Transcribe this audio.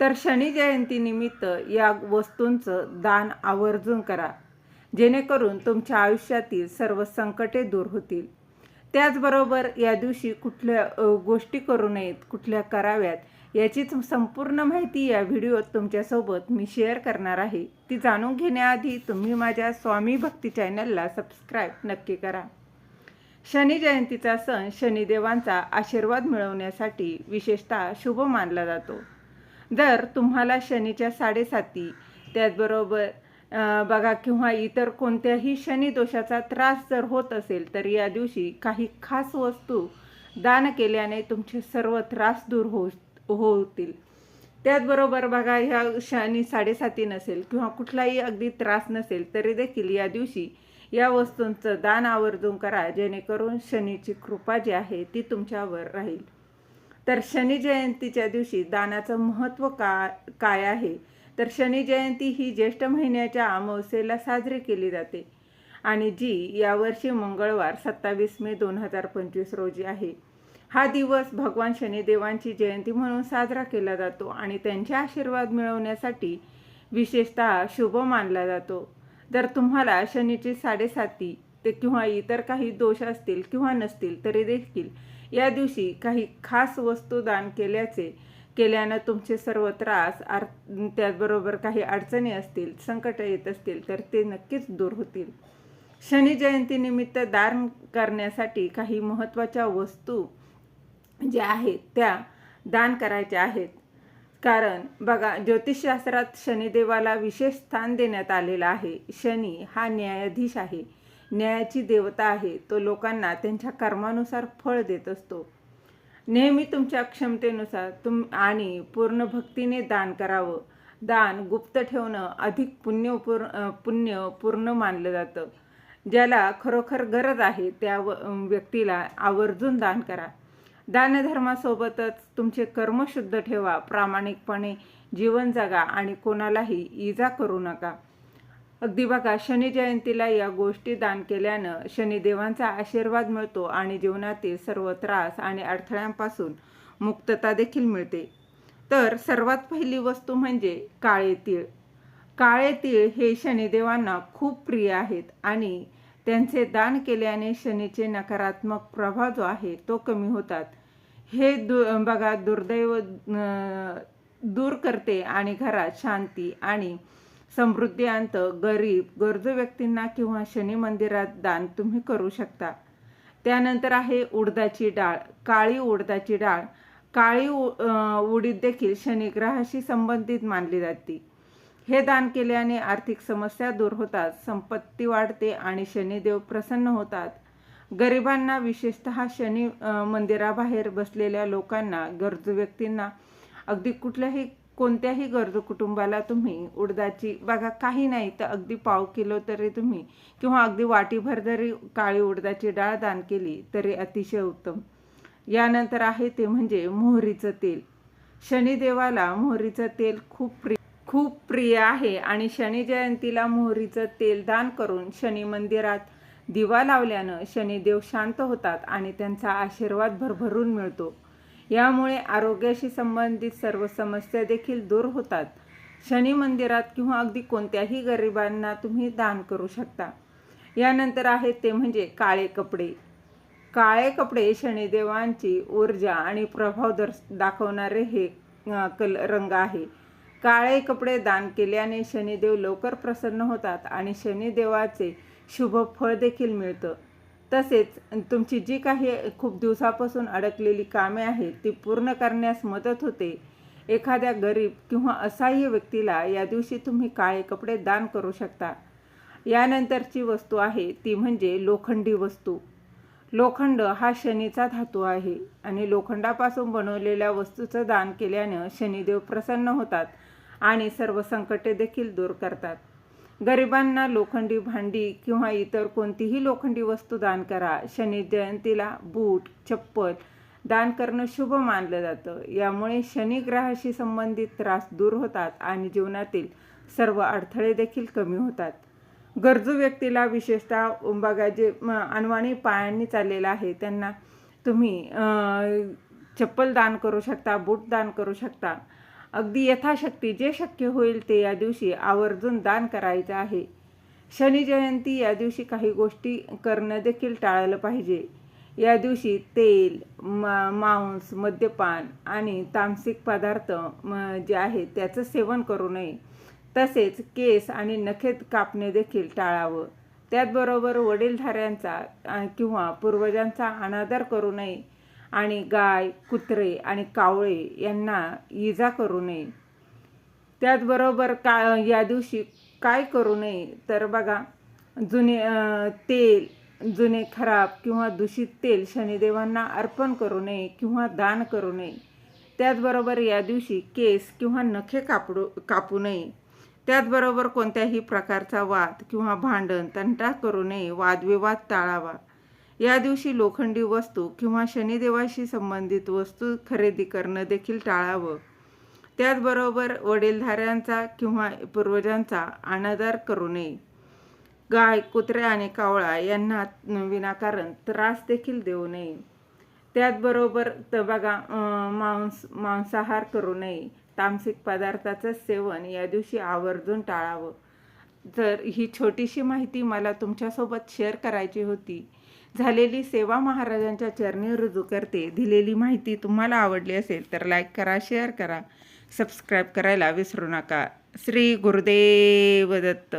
तर शनी जयंतीनिमित्त या वस्तूंचं दान आवर्जून करा. जेणेकरून तुमच्या आयुष्यातील सर्व संकटे दूर होतील. त्याचबरोबर या दिवशी कुठल्या गोष्टी करू नयेत कुठल्या कराव्यात याचीच संपूर्ण माहिती या व्हिडिओत तुमच्यासोबत मी शेअर करणार आहे. ती जाणून घेण्याआधी तुम्ही माझ्या स्वामी भक्ती चॅनलला सबस्क्राईब नक्की करा. शनी जयंतीचा सण शनिदेवांचा आशीर्वाद मिळवण्यासाठी विशेषतः शुभ मानला जातो. जर तुम्हाला शनीच्या साडेसाती त्याचबरोबर बघा किंवा इतर कोणत्याही शनी दोषाचा त्रास जर होत असेल तर या दिवशी काही खास वस्तू दान केल्याने तुमचे सर्व त्रास दूर हो होतील. त्याचबरोबर बघा ह्या शनी साडेसाती नसेल किंवा कुठलाही अगदी त्रास नसेल तरी देखील या दिवशी या वस्तूंचं दान आवर्जून करा जेणेकरून शनीची कृपा जी आहे ती तुमच्यावर राहील. तर शनी जयंतीच्या दिवशी दानाचं महत्त्व का काय आहे? तर शनी जयंती ही ज्येष्ठ महिन्याच्या अमावस्येला साजरी केली जाते आणि जी यावर्षी मंगळवार सत्तावीस मे दोन हजार पंचवीस रोजी आहे. हा दिवस भगवान शनिदेवांची जयंती म्हणून साजरा केला जातो आणि त्यांचे आशीर्वाद मिळवण्यासाठी विशेषतः शुभ मानला जातो. जर तुम्हाला शनीची साडेसाती ते किंवा इतर काही दोष असतील किंवा नसतील तरी देखील या दिवशी काही खास वस्तू दान केल्याचे केल्यानं तुमचे सर्व त्रास आर त्याचबरोबर काही अडचणी असतील संकट येत असतील तर ते नक्कीच दूर होतील. शनी जयंतीनिमित्त दान करण्यासाठी काही महत्त्वाच्या वस्तू ज्या आहेत त्या दान करायच्या आहेत. कारण बघा ज्योतिषशास्त्रात शनिदेवाला विशेष स्थान देण्यात आलेलं आहे. शनी हा न्यायाधीश आहे. न्यायाची देवता आहे तो लोकांना त्यांच्या कर्मानुसार फळ देत असतो. नेहमी तुमच्या क्षमतेनुसार तुम आणि पूर्ण भक्तीने दान करावं. दान गुप्त ठेवणं अधिक पुण्यपूर्ण पुण्य पूर्ण मानलं जातं. ज्याला खरोखर गरज आहे त्या व व्यक्तीला आवर्जून दान करा. दानधर्मासोबतच तुमचे कर्म शुद्ध ठेवा प्रामाणिकपणे जीवन जगा आणि कोणालाही इजा करू नका. अगदी बघा शनी जयंतीला या गोष्टी दान केल्यानं शनिदेवांचा आशीर्वाद मिळतो आणि जीवनातील सर्व त्रास आणि अडथळ्यांपासून मुक्तता देखील मिळते. तर सर्वात पहिली वस्तू म्हणजे काळे तीळ. काळे तीळ हे शनिदेवांना खूप प्रिय आहेत आणि त्यांचे दान केल्याने शनीचे नकारात्मक प्रभाव जो आहे तो कमी होतात. हे दु बघा दुर्दैव दूर करते आणि घरात शांती आणि समृद्धी अंत गरीब गरजू व्यक्तींना किंवा शनी मंदिरात दान तुम्ही करू शकता. त्यानंतर आहे उडदाची डाळ काळी उडदाची डाळ. काळी उ- उडीद देखील शनिग्रहाशी संबंधित मानली जाते. हे दान केल्याने आर्थिक समस्या दूर होतात संपत्ती वाढते आणि शनिदेव प्रसन्न होतात. गरिबांना विशेषतः शनी मंदिराबाहेर बसलेल्या लोकांना गरजू व्यक्तींना अगदी कुठल्याही कोणत्याही गरजू कुटुंबाला तुम्ही उडदाची बघा काही नाही तर अगदी पाव किलो तरी तुम्ही किंवा अगदी वाटीभर जरी काळी उडदाची डाळ दान केली तरी अतिशय उत्तम. यानंतर आहे ते म्हणजे मोहरीचं तेल. शनिदेवाला मोहरीचं तेल खूप प्रिय खूप प्रिय आहे आणि शनी जयंतीला मोहरीचं तेल दान करून शनी मंदिरात दिवा लावल्यानं शनिदेव शांत होतात आणि त्यांचा आशीर्वाद भरभरून मिळतो. यामुळे आरोग्याशी संबंधित सर्व समस्या देखील दूर होतात. शनी मंदिरात किंवा अगदी कोणत्याही गरिबांना तुम्ही दान करू शकता. यानंतर आहे ते म्हणजे काळे कपडे. काळे कपडे शनिदेवांची ऊर्जा आणि प्रभाव दर्श दाखवणारे हे कल रंग आहे. काळे कपडे दान केल्याने शनिदेव लवकर प्रसन्न होतात आणि शनिदेवाचे शुभ फळ देखील मिळतं. तसेच तुमची जी काही खूप दिवसापासून अडकलेली कामे आहेत ती पूर्ण करण्यास मदत होते. एखाद्या गरीब किंवा असहाय्य व्यक्तीला या दिवशी तुम्ही काळे कपडे दान करू शकता. यानंतरची वस्तू आहे ती म्हणजे लोखंडी वस्तू. लोखंड हा शनीचा धातू आहे आणि लोखंडापासून बनवलेल्या वस्तूचं दान केल्यानं शनिदेव प्रसन्न होतात आणि सर्व संकटे देखील दूर करतात. गरिबांना लोखंडी भांडी किंवा इतर कोणतीही लोखंडी वस्तू दान करा. शनी जयंतीला बूट चप्पल दान करणं शुभ मानलं जातं. यामुळे शनी ग्रहाशी संबंधित त्रास दूर होतात आणि जीवनातील सर्व अडथळे देखील कमी होतात. गरजू व्यक्तीला विशेषतः बघा जे अनवाणी पायांनी चाललेलं आहे. त्यांना तुम्ही चप्पल दान करू शकता बूट दान करू शकता. अगदी यथाशक्ती जे शक्य होईल ते या दिवशी आवर्जून दान करायचं आहे. शनी जयंती या दिवशी काही गोष्टी करणं देखील टाळलं पाहिजे. या दिवशी तेल मा मांस मद्यपान आणि तामसिक पदार्थ जे आहेत त्याचं सेवन करू नये. तसेच केस आणि नखेत कापणे देखील टाळावं. त्याचबरोबर वडीलधाऱ्यांचा किंवा पूर्वजांचा अनादर करू नये. आणि गाय कुत्रे आणि कावळे यांना इजा करू नये. त्याचबरोबर का या दिवशी काय करू नये? तर बघा जुने तेल जुने खराब किंवा दूषित तेल शनिदेवांना अर्पण करू नये किंवा दान करू नये. त्याचबरोबर या दिवशी केस किंवा नखे कापडू कापू नये. त्याचबरोबर कोणत्याही प्रकारचा वाद किंवा भांडण तंटा करू नये. वादविवाद टाळावा. या दिवशी लोखंडी वस्तू किंवा शनिदेवाशी संबंधित वस्तू खरेदी करणं देखील टाळावं. त्याचबरोबर वडीलधाऱ्यांचा किंवा पूर्वजांचा अनादर करू नये. गाय कुत्रे आणि कावळा यांना विनाकारण त्रास देखील देऊ नये. त्याचबरोबर तर बघा मांस मांसाहार करू नये. तामसिक पदार्थाचं सेवन या दिवशी आवर्जून टाळावं. तर ही छोटीशी माहिती मला तुमच्यासोबत शेअर करायची होती. झालेली सेवा महाराजांच्या चरणी रुजू करते. दिलेली माहिती तुम्हाला आवडली असेल तर लाईक करा शेअर करा. सबस्क्राईब करायला विसरू नका. श्री गुरुदेव दत्त.